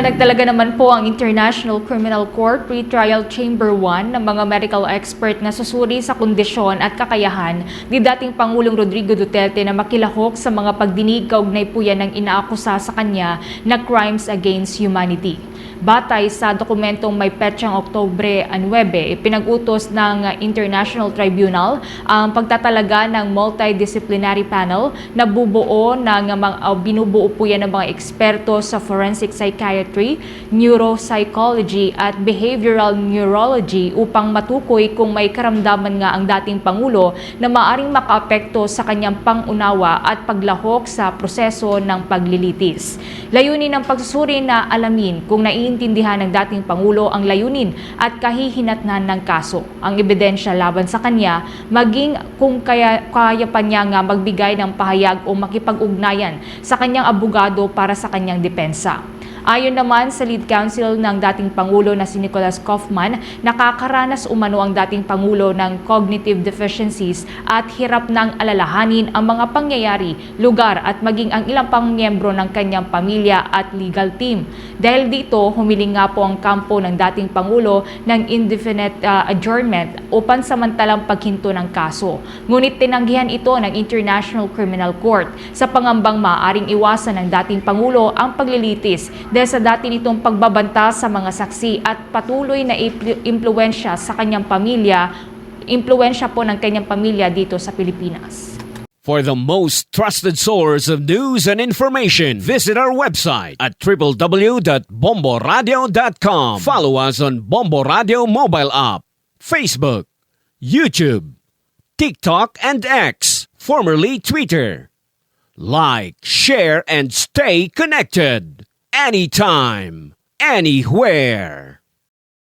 Nagtalaga naman po ang International Criminal Court Pre-Trial Chamber 1 ng mga medical expert na susuri sa kondisyon at kakayahan ni dating Pangulong Rodrigo Duterte na makilahok sa mga pagdinig kaugnay po yan ng inaakusa sa kanya na crimes against humanity. Batay sa dokumentong may petsang Oktobre 9, ipinag-utos ng International Tribunal ang pagtatalaga ng multidisciplinary panel na bubuo ng mga uh, binubuo po yan ng mga eksperto sa forensic psychiatry, neuropsychology at behavioral neurology upang matukoy kung may karamdaman nga ang dating Pangulo na maaring makaapekto sa kanyang pangunawa at paglahok sa proseso ng paglilitis. Layunin ng pagsusuri na alamin kung naiintindihan ng dating Pangulo ang layunin at kahihinatnan ng kaso, ang ebidensya laban sa kanya, maging kung kaya, kaya pa niya nga magbigay ng pahayag o makipag-ugnayan sa kanyang abogado para sa kanyang depensa. Ayon naman sa lead counsel ng dating Pangulo na si Nicholas Kaufman, nakakaranas umano ang dating Pangulo ng cognitive deficiencies at hirap ng alalahanin ang mga pangyayari, lugar at maging ang ilang pang miyembro ng kanyang pamilya at legal team. Dahil dito, humiling nga po ang kampo ng dating Pangulo ng indefinite uh, adjournment o pansamantalang paghinto ng kaso. Ngunit tinanggihan ito ng International Criminal Court sa pangambang maaring iwasan ng dating Pangulo ang paglilitis dahil sa dati nitong pagbabanta sa mga saksi at patuloy na implu- impluensya sa kanyang pamilya, impluensya po ng kanyang pamilya dito sa Pilipinas. For the most trusted source of news and information, visit our website at www.bomboradio.com. Follow us on Bombo Radio mobile app, Facebook, YouTube, TikTok, and X, formerly Twitter. Like, share, and stay connected anytime, anywhere.